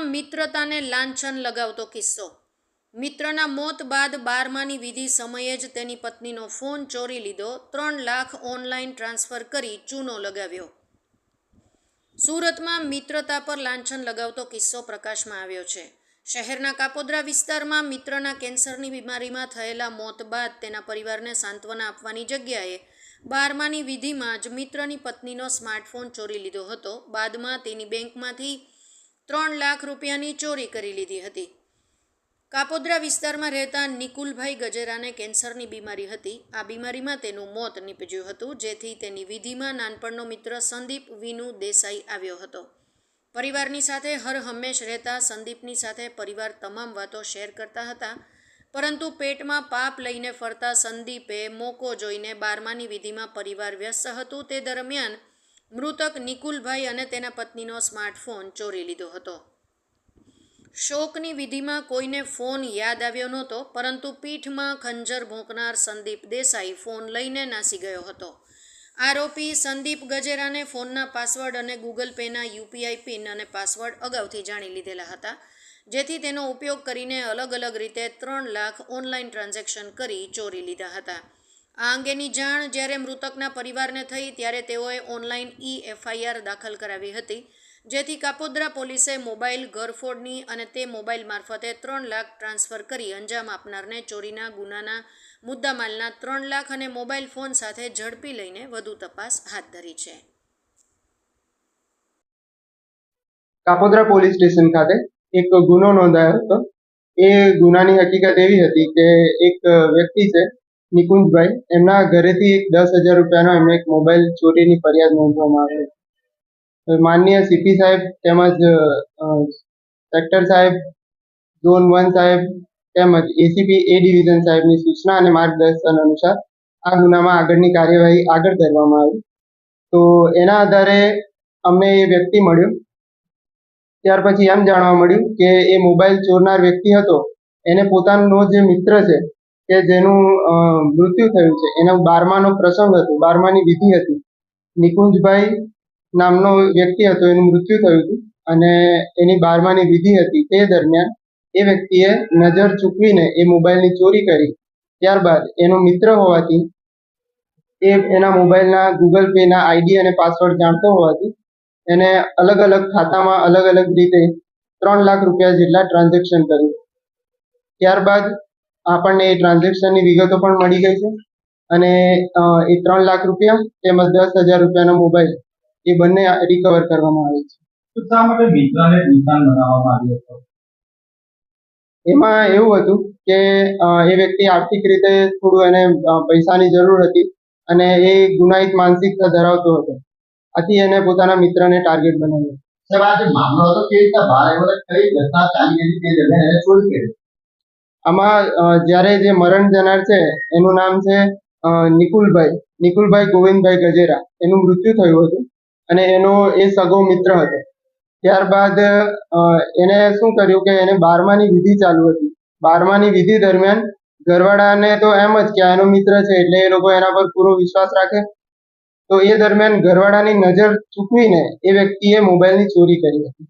મિત્રતાને લાંછન લગાવતો કિસ્સો. મિત્રના મોત બાદ બારમાની વિધિ સમયે જ તેની પત્નીનો ફોન ચોરી લીધો, ત્રણ લાખ ઓનલાઈન ટ્રાન્સફર કરી ચૂનો લગાવ્યો. સુરતમાં મિત્રતા પર લાંછન લગાવતો કિસ્સો પ્રકાશમાં આવ્યો છે. શહેરના કાપોદ્રા વિસ્તારમાં મિત્રના કેન્સરની બીમારીમાં થયેલા મોત બાદ તેના પરિવારને સાંત્વના આપવાની જગ્યાએ બારમાની વિધિમાં જ મિત્રની પત્નીનો સ્માર્ટફોન ચોરી લીધો હતો. બાદમાં તેની બેંકમાંથી ત્રણ લાખ રૂપિયાની ચોરી કરી લીધી હતી. કાપોદ્રા વિસ્તારમાં રહેતા નિકુલભાઈ ગજેરાને કેન્સરની બીમારી હતી. આ બીમારીમાં તેનું મોત નીપજ્યું હતું, જેથી તેની વિધિમાં નાનપણનો મિત્ર સંદીપ વિનુ દેસાઈ આવ્યો હતો. પરિવારની સાથે હર હંમેશ રહેતા સંદીપની સાથે પરિવાર તમામ વાતો શેર કરતા હતા, પરંતુ પેટમાં પાપ લઈને ફરતા સંદીપે મોકો જોઈને બારમાની વિધિમાં પરિવાર વ્યસ્ત હતું. તે દરમિયાન મૃતક નિકુલભાઈ અને તેના પત્નીનો સ્માર્ટફોન ચોરી લીધો હતો. શોકની વિધિમાં કોઈને ફોન યાદ આવ્યો નહોતો, પરંતુ પીઠમાં ખંજર ભોંકનાર સંદીપ દેસાઈ ફોન લઈને નાસી ગયો હતો. આરોપી સંદીપ ગજેરાને ફોનના પાસવર્ડ અને ગૂગલ પેના યુપીઆઈ પિન અને પાસવર્ડ અગાઉથી જાણી લીધેલા હતા, જેથી તેનો ઉપયોગ કરીને અલગ અલગ રીતે ત્રણ લાખ ઓનલાઈન ટ્રાન્ઝેક્શન કરી ચોરી લીધા હતા. આ અંગેની જાણ જ્યારે મૃતકના પરિવારને થઈ ત્યારે તેઓએ ઓનલાઈન ઈ એફઆઈઆર દાખલ કરાવી હતી, જેથી કાપોદ્રા પોલીસે મોબાઈલ ઘરફોડની અને તે મોબાઈલ મારફતે ત્રણ લાખ ટ્રાન્સફર કરી અંજામ આપનારને ચોરીના ગુનાના મુદ્દામાલના ત્રણ લાખ અને મોબાઈલ ફોન સાથે ઝડપી લઈને વધુ તપાસ હાથ ધરી છે. કાપોદ્રા પોલીસ સ્ટેશન ખાતે એક ગુનો નોંધાયો હતો. એ ગુનાની હકીકત એવી હતી કે એક વ્યક્તિ છે નિકુંજભાઈ, એમના ઘરેથી એક દસ હજાર રૂપિયાનો એમને એક મોબાઈલ ચોરીની ફરિયાદ નોંધવામાં આવી હતી માનનીય સીપી સાહેબ તેમજ સેક્ટર સાહેબ ઝોન વન સાહેબ તેમજ એસીપી એ ડિવિઝન સાહેબની સૂચના અને માર્ગદર્શન અનુસાર આ ગુનામાં આગળની કાર્યવાહી આગળ કરવામાં આવી. તો એના આધારે અમને એ વ્યક્તિ મળ્યો. ત્યાર પછી એમ જાણવા મળ્યું કે એ મોબાઈલ ચોરનાર વ્યક્તિ હતો. એને પોતાનો જે મિત્ર છે કે જેનું મૃત્યુ થયું છે. એનો બારમાનો પ્રસંગ હતો. બારમાની વિધિ હતી. નિકુંજભાઈ નામનો વ્યક્તિ હતો. એનું મૃત્યુ થયું હતું. અને એની બારમાની વિધિ હતી. તે દરમિયાન એ વ્યક્તિએ નજર ચૂકવીને એ મોબાઈલની ચોરી કરી. ત્યારબાદ એનો મિત્ર હોવાથી એ એના મોબાઈલના ગૂગલ પેના આઈડી અને પાસવર્ડ જાણતો હોવાથી એને અલગ અલગ ખાતામાં અલગ અલગ રીતે ત્રણ લાખ રૂપિયા જેટલા ટ્રાન્ઝેક્શન કર્યું. ત્યારબાદ આપણને એ ટ્રાન્ઝેક્શનની વિગતો પણ મળી ગઈ છે. અને એ ત્રણ લાખ રૂપિયા તેમજ દસ હજાર રૂપિયાનો મોબાઈલ એ બંને રિકવર કરવામાં આવે છે. તો શા માટે મિત્રને નિશાન બનાવવામાં આવ્યો હતો? એમાં એવું હતું કે એ વ્યક્તિ આર્થિક રીતે થોડું એને પૈસાની જરૂર હતી અને એ ગુનાહિત માનસિકતા ધરાવતો હતો. આથી એને પોતાના મિત્રને ટાર્ગેટ બનાવ્યો. સાહેબ આ જે મામલો હતો કેવી રીતના આવ્યો અને કઈ ઘટના ચાલી હતી તે દરમિયાન એને ચોરી કરી? આમાં જ્યારે જે મરણ જનાર છે, એનું નામ છે નિકુલભાઈ નિકુલભાઈ ગોવિંદભાઈ ગજેરા. એનું મૃત્યુ થયું હતું અને એનો એ સગો મિત્ર હતો. ત્યારબાદ એને શું કર્યું કે એને બારમાની વિધિ ચાલુ હતી. બારમાની વિધિ દરમિયાન ઘરવાળાને તો એમ જ કે એનો મિત્ર છે એટલે એ લોકો એના પર પૂરો વિશ્વાસ રાખે. તો એ દરમિયાન ઘરવાળાની નજર ચૂકવીને એ વ્યક્તિએ મોબાઈલની ચોરી કરી હતી.